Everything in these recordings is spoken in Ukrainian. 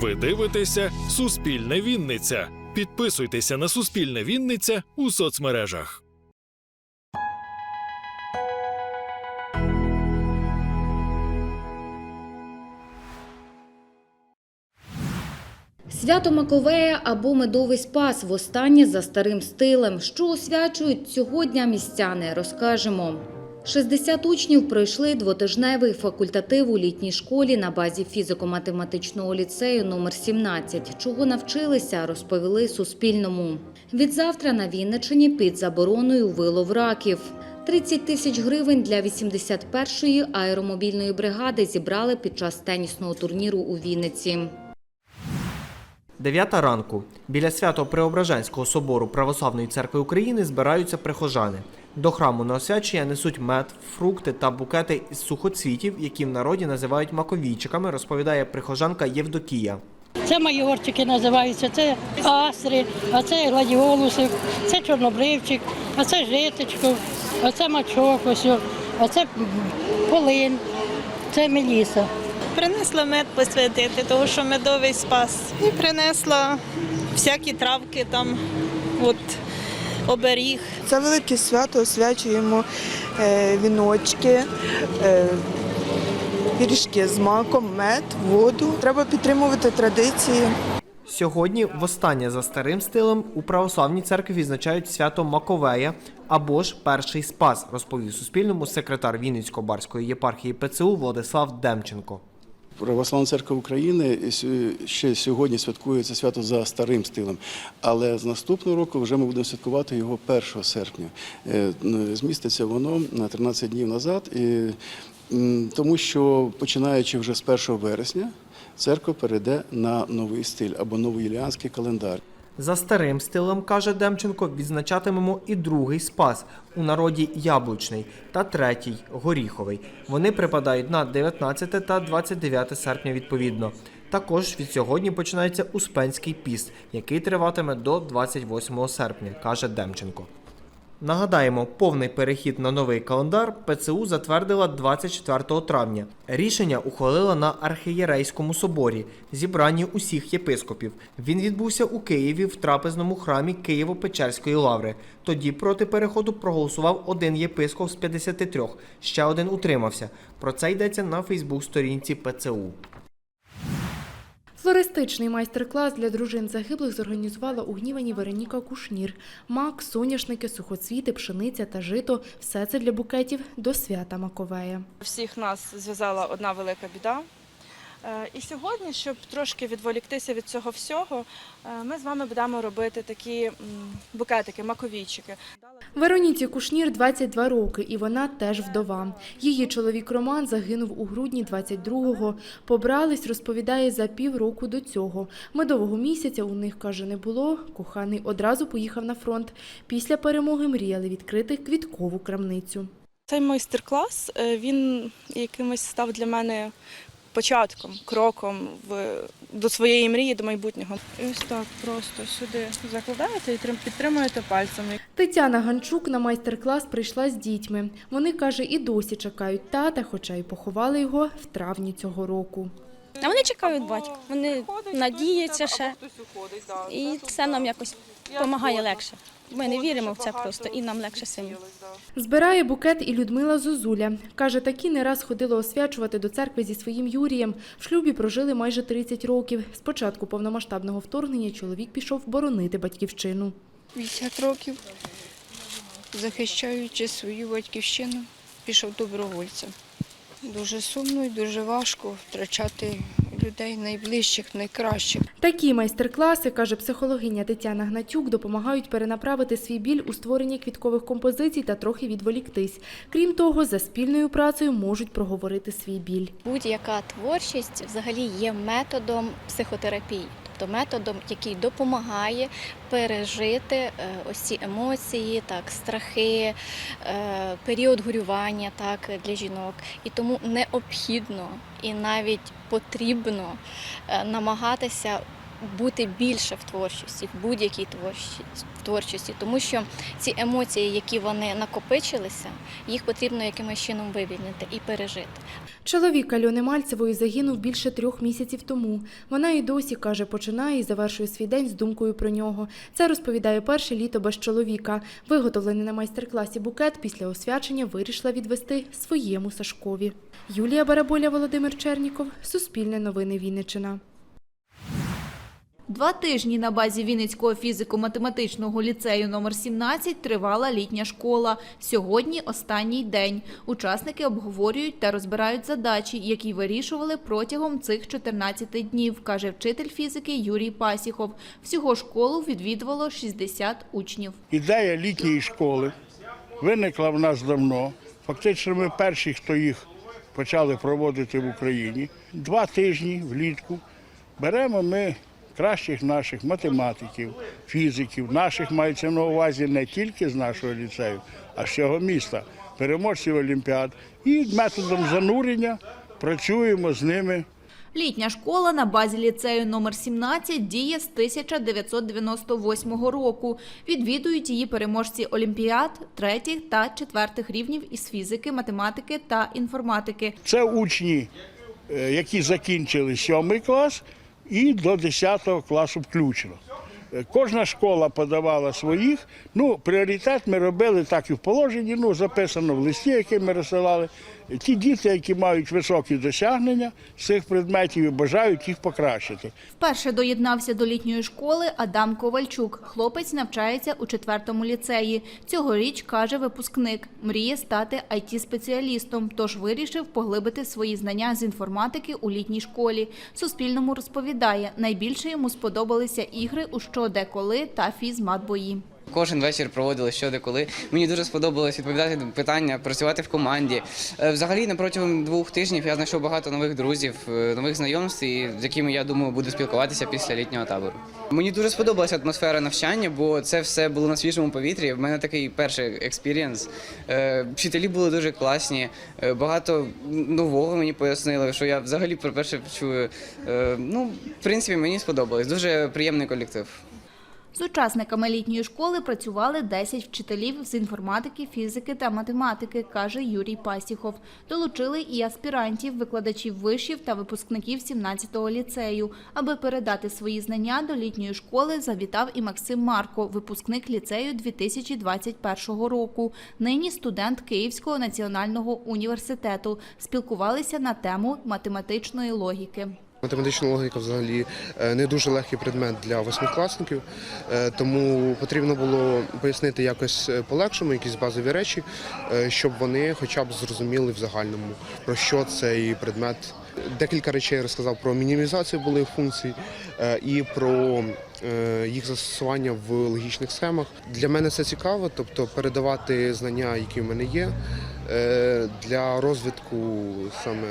Ви дивитеся Суспільне Вінниця. Підписуйтеся на Суспільне Вінниця у соцмережах. Свято Маковея або Медовий Спас востаннє за старим стилем. Що освячують цього дня містяни, розкажемо. 60 учнів пройшли двотижневий факультатив у літній школі на базі фізико-математичного ліцею номер 17. Чого навчилися, розповіли Суспільному. Відзавтра на Вінничині під забороною вилов раків. 30 тисяч гривень для 81-ї аеромобільної бригади зібрали під час тенісного турніру у Вінниці. Дев'ята ранку. Біля Свято-Преображенського собору Православної церкви України збираються прихожани. До храму на освячення несуть мед, фрукти та букети із сухоцвітів, які в народі називають маковійчиками, розповідає прихожанка Євдокія. Це майорчики називаються, це астри, а це гладіолуси, це чорнобривчик, а це житочко, а це мачок, ось, а це полин, це меліса. Принесла мед посвятити, тому що медовий спас. І принесла всякі травки там, от оберіг. Це велике свято, освячуємо е, віночки, е, пиріжки з маком, мед, воду. Треба підтримувати традиції. Сьогодні, востаннє за старим стилем, у православній церкві відзначають свято Маковея або ж Перший Спас, розповів Суспільному секретар Вінницько-Барської єпархії ПЦУ Владислав Демченко. Православна церква України ще сьогодні святкує це свято за старим стилем, але з наступного року вже ми будемо святкувати його 1 серпня. Е, Зміститься воно на 13 днів назад, тому що починаючи вже з 1 вересня, церква перейде на новий стиль або новоюліанський календар. За старим стилем, каже Демченко, відзначатимемо і другий спас у народі яблучний та третій горіховий. Вони припадають на 19 та 29 серпня відповідно. Також від сьогодні починається Успенський піст, який триватиме до 28 серпня, каже Демченко. Нагадаємо, повний перехід на новий календар ПЦУ затвердила 24 травня. Рішення ухвалила на архієрейському соборі, зібранні усіх єпископів. Він відбувся у Києві в трапезному храмі Києво-Печерської лаври. Тоді проти переходу проголосував один єпископ з 53, ще один утримався. Про це йдеться на Фейсбук-сторінці ПЦУ. Флористичний майстер-клас для дружин загиблих зорганізувала у Гнівані Вероніка Кушнір. Мак, соняшники, сухоцвіти, пшениця та жито – все це для букетів до свята Маковея. Всіх нас зв'язала одна велика біда. Е, І сьогодні, щоб трошки відволіктися від цього всього, е, ми з вами будемо робити такі букетики, маковійчики. Вероніці Кушнір 22 роки, і вона теж вдова. Її чоловік Роман загинув у грудні 22-го. Побрались, розповідає, за півроку до цього. Медового місяця у них, каже, не було. Коханий одразу поїхав на фронт. Після перемоги мріяли відкрити квіткову крамницю. Цей майстер-клас е, він якимось став для мене початком, кроком в, до своєї мрії, до майбутнього. І ось так просто сюди закладаєте і підтримуєте пальцями. Тетяна Ганчук на майстер-клас прийшла з дітьми. Вони, каже, і досі чекають тата, хоча й поховали його в травні цього року. А вони чекають батька, вони надіються ще, і це нам якось допомагає легше. Ми не віримо в це просто, і нам легше самі. Збирає букет і Людмила Зозуля. Каже, такі не раз ходила освячувати до церкви зі своїм Юрієм. В шлюбі прожили майже 30 років. З початку повномасштабного вторгнення чоловік пішов боронити батьківщину. 50 років, захищаючи свою батьківщину, пішов добровольцем. Дуже сумно і дуже важко втрачати людей найближчих, найкращих. Такі майстер-класи, каже психологиня Тетяна Гнатюк, допомагають перенаправити свій біль у створенні квіткових композицій та трохи відволіктись. Крім того, за спільною працею можуть проговорити свій біль. Будь-яка творчість взагалі є методом психотерапії, тобто методом, який допомагає пережити е, ось ці емоції, так, страхи, е, період горювання так, для жінок. І тому необхідно і навіть потрібно е, намагатися бути більше в творчості, в будь-якій творчості, творчості, тому що ці емоції, які вони накопичилися, їх потрібно якимось чином вивільнити і пережити. Чоловік Альони Мальцевої загинув більше трьох місяців тому. Вона і досі каже, починає і завершує свій день з думкою про нього. Це розповідає перше літо без чоловіка. Виготовлений на майстер-класі букет після освячення вирішила відвести своєму Сашкові. Юлія Бараболя, Володимир Черніков, Суспільне новини Вінниччина. Два тижні на базі Вінницького фізико-математичного ліцею номер 17 тривала літня школа. Сьогодні останній день. Учасники обговорюють та розбирають задачі, які вирішували протягом цих 14 днів, каже вчитель фізики Юрій Пасіхов. Всього школу відвідувало 60 учнів. Ідея літньої школи виникла в нас давно. Фактично, ми перші, хто їх почали проводити в Україні. Два тижні влітку беремо ми кращих наших математиків, фізиків, наших мається на увазі не тільки з нашого ліцею, а з цього міста, переможців Олімпіад. І методом занурення працюємо з ними Літня школа на базі ліцею номер 17 діє з 1998 року. Відвідують її переможці олімпіад третіх та четвертих рівнів із фізики, математики та інформатики. Це учні, е, які закінчили 7 клас і до 10 класу включно. Е, Кожна школа подавала своїх. Ну, пріоритет ми робили так і в положенні, ну, записано в листі, який ми розсилали. Ті діти, які мають високі досягнення цих предметів і бажають їх покращити. Вперше доєднався до літньої школи Адам Ковальчук. Хлопець навчається у четвертому ліцеї. Цьогоріч, каже випускник, мріє стати IT-спеціалістом, тож вирішив поглибити свої знання з інформатики у літній школі. Суспільному розповідає, найбільше йому сподобалися ігри у що, де, коли та фізмат-бої. Кожен вечір проводили що де коли. Мені дуже сподобалось відповідати питання, працювати в команді. Е, Взагалі, на протягом двох тижнів я знайшов багато нових друзів, е, нових знайомств, з якими я думаю буду спілкуватися після літнього табору. Мені дуже сподобалася атмосфера навчання, бо це все було на свіжому повітрі. В мене такий перший експірієнс. Е, Вчителі були дуже класні, багато нового мені пояснили, що я взагалі про перше чую. Ну, в принципі, мені сподобалось. Дуже приємний колектив. З учасниками літньої школи працювали 10 вчителів з інформатики, фізики та математики, каже Юрій Пасіхов. Долучили і аспірантів, викладачів вишів та випускників 17-го ліцею. Аби передати свої знання до літньої школи, завітав і Максим Марко, випускник ліцею 2021 року. Нині студент Київського національного університету. Спілкувалися на тему математичної логіки. Математична логіка взагалі е, не дуже легкий предмет для восьмикласників, е, тому потрібно було пояснити якось е, по-легшому якісь базові речі, щоб вони хоча б зрозуміли в загальному, про що цей предмет. Декілька речей розказав про мінімізацію булих функцій і про їх застосування в логічних схемах. Для мене це цікаво, тобто передавати знання, які в мене є, для розвитку саме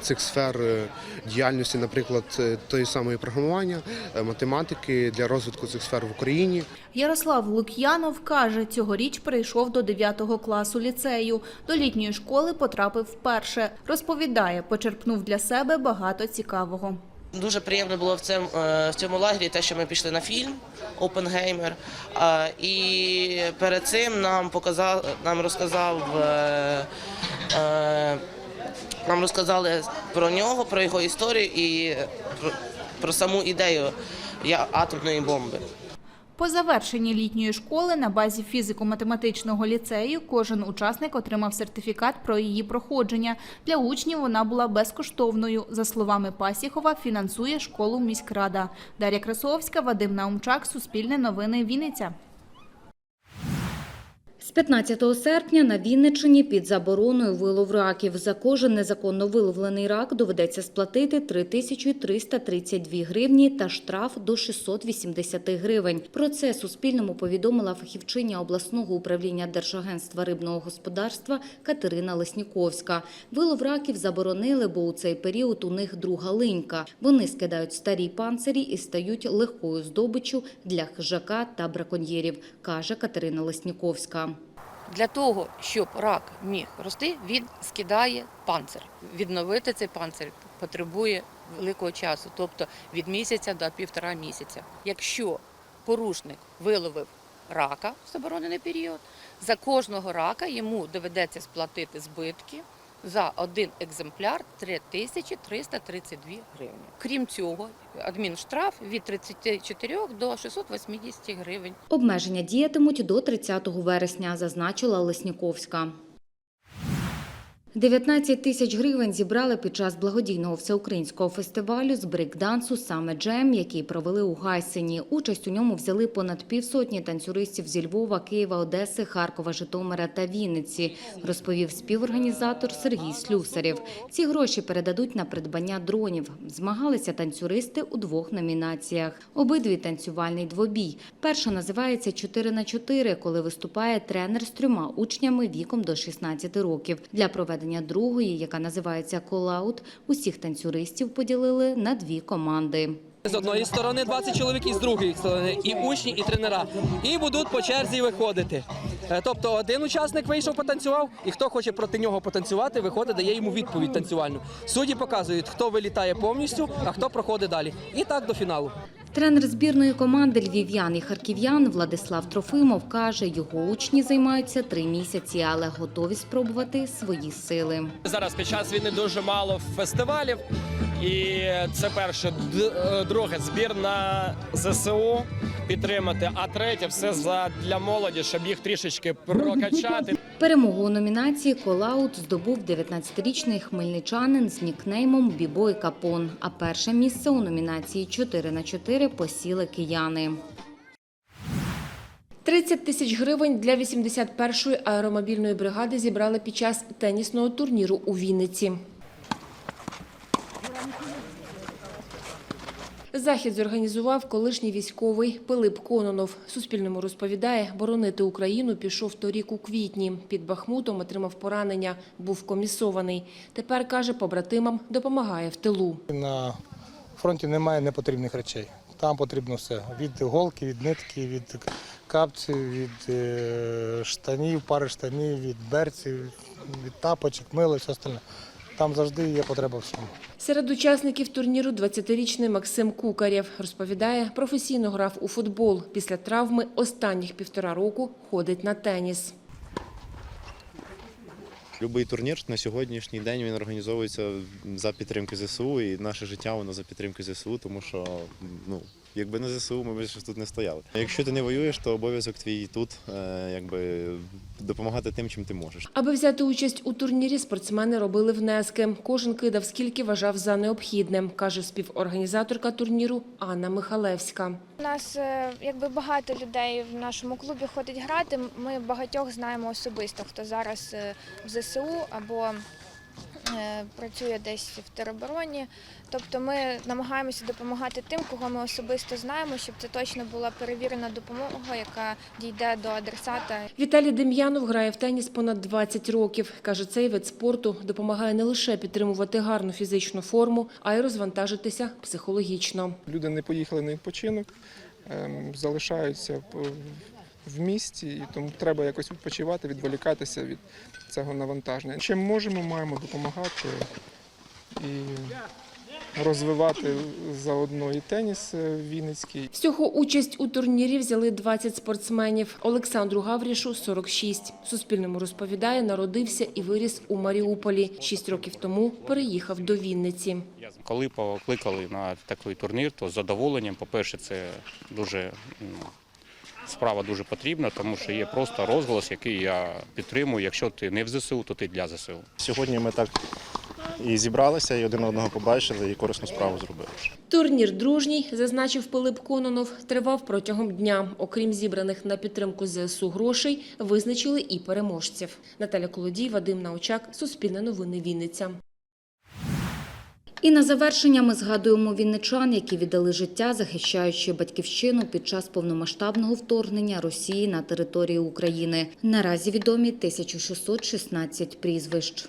цих сфер е, діяльності, наприклад, е, тої самої програмування, е, математики для розвитку цих сфер в Україні. Ярослав Лук'янов каже, цьогоріч прийшов до 9 класу ліцею. До літньої школи потрапив вперше. Розповідає, почерпнув для себе багато цікавого. Дуже приємно було в цьому, е, в цьому лагері те, що ми пішли на фільм Опенгеймер. Е, І перед цим нам показав, нам розказав. Нам розказали про нього, про його історію і про, про саму ідею атомної бомби. По завершенні літньої школи на базі фізико-математичного ліцею кожен учасник отримав сертифікат про її проходження. Для учнів вона була безкоштовною. За словами Пасіхова, фінансує школу міськрада. Дар'я Красовська, Вадим Наумчак, Суспільне новини, Вінниця. З 15 серпня на Вінниччині під забороною вилов раків. За кожен незаконно виловлений рак доведеться сплатити 3332 гривні та штраф до 680 гривень. Про це Суспільному повідомила фахівчиня обласного управління Держагентства рибного господарства Катерина Лесніковська. Вилов раків заборонили, бо у цей період у них друга линька. Вони скидають старі панцирі і стають легкою здобиччю для хижака та браконьєрів, каже Катерина Лесніковська. Для того, щоб рак міг рости, він скидає панцир. Відновити цей панцир потребує великого часу, тобто від місяця до півтора місяця. Якщо порушник виловив рака в заборонений період, за кожного рака йому доведеться сплатити збитки за один екземпляр 3332 гривні. Крім цього, адмінштраф від 34 до 680 гривень. Обмеження діятимуть до 30 вересня, зазначила Лесніковська. 19 тисяч гривень зібрали під час благодійного всеукраїнського фестивалю з брейкдансу «Саме Джем», який провели у Гайсині. Участь у ньому взяли понад півсотні танцюристів зі Львова, Києва, Одеси, Харкова, Житомира та Вінниці, розповів співорганізатор Сергій Слюсарєв. Ці гроші передадуть на придбання дронів. Змагалися танцюристи у двох номінаціях. Обидві танцювальний двобій. Перша називається «4 на 4», коли виступає тренер з трьома учнями віком до 16 років. Для проведення другої, яка називається «Колаут», усіх танцюристів поділили на дві команди. З одної сторони 20 чоловік, і з другої сторони і учні, і тренера. І будуть по черзі виходити. Е, Тобто один учасник вийшов, потанцював, і хто хоче проти нього потанцювати, виходить, дає йому відповідь танцювальну. Судді показують, хто вилітає повністю, а хто проходить далі. І так до фіналу. Тренер збірної команди львів'ян і харків'ян Владислав Трофимов каже, його учні займаються три місяці, але готові спробувати свої сили. Зараз під час війни дуже мало фестивалів, і це перше. Е, Друге збір на ЗСУ підтримати. А третє все за для молоді, щоб їх трішечки прокачати. Перемогу у номінації «Колаут» здобув 19-річний хмельничанин з нікнеймом Бібой Капон. А перше місце у номінації «4 на 4» посіли кияни. 30 тисяч гривень для 81-ї аеромобільної бригади зібрали під час тенісного турніру у Вінниці. Захід зорганізував колишній військовий Пилип Кононов. Суспільному розповідає, боронити Україну пішов торік у квітні. Під Бахмутом отримав поранення, був комісований. Тепер, каже, побратимам допомагає в тилу. На фронті немає непотрібних речей. Там потрібно все. Від голки, від нитки, від капців, від е, штанів, пари штанів, від берців, від тапочок, мила і все остальне. Там завжди є потреба в всьому. Серед учасників турніру 20-річний Максим Кукарєв розповідає, професійно грав у футбол. Після травми останніх півтора року ходить на теніс. Любий турнір на сьогоднішній день він організовується за підтримки ЗСУ, і наше життя воно за підтримки ЗСУ, тому що ну якби не ЗСУ, ми б тут не стояли. Якщо ти не воюєш, то обов'язок твій тут е, якби допомагати тим, чим ти можеш. Аби взяти участь у турнірі, спортсмени робили внески. Кожен кидав скільки вважав за необхідним, каже співорганізаторка турніру Анна Михалевська. У нас е, якби багато людей в нашому клубі ходить грати. Ми багатьох знаємо особисто, хто зараз е, в ЗСУ або працює десь в теробороні. Тобто ми намагаємося допомагати тим, кого ми особисто знаємо, щоб це точно була перевірена допомога, яка дійде до адресата. Віталій Дем'янов грає в теніс понад 20 років. Каже, цей вид спорту допомагає не лише підтримувати гарну фізичну форму, а й розвантажитися психологічно. Люди не поїхали на відпочинок, ем, залишаються в місті, і тому треба якось відпочивати, відволікатися від цього навантаження. Чим можемо, маємо допомагати і розвивати заодно і теніс е, вінницький. Всього участь у турнірі взяли 20 спортсменів. Олександру Гаврішу 46. Суспільному розповідає, народився і виріс у Маріуполі. Шість років тому переїхав до Вінниці. Коли покликали на такий турнір, то з задоволенням, по-перше, це дуже ну, справа дуже потрібна, тому що є просто розголос, який я підтримую. Якщо ти не в ЗСУ, то ти для ЗСУ. Сьогодні ми так і зібралися, і один одного побачили, і корисну справу зробили. Турнір дружній, зазначив Пилип Кононов, тривав протягом дня. Окрім зібраних на підтримку ЗСУ грошей, визначили і переможців. Наталя Колодій, Вадим Научак, Суспільне новини Вінниця. І на завершення ми згадуємо вінничан, які віддали життя, захищаючи батьківщину під час повномасштабного вторгнення Росії на територію України. Наразі відомі 1616 прізвищ.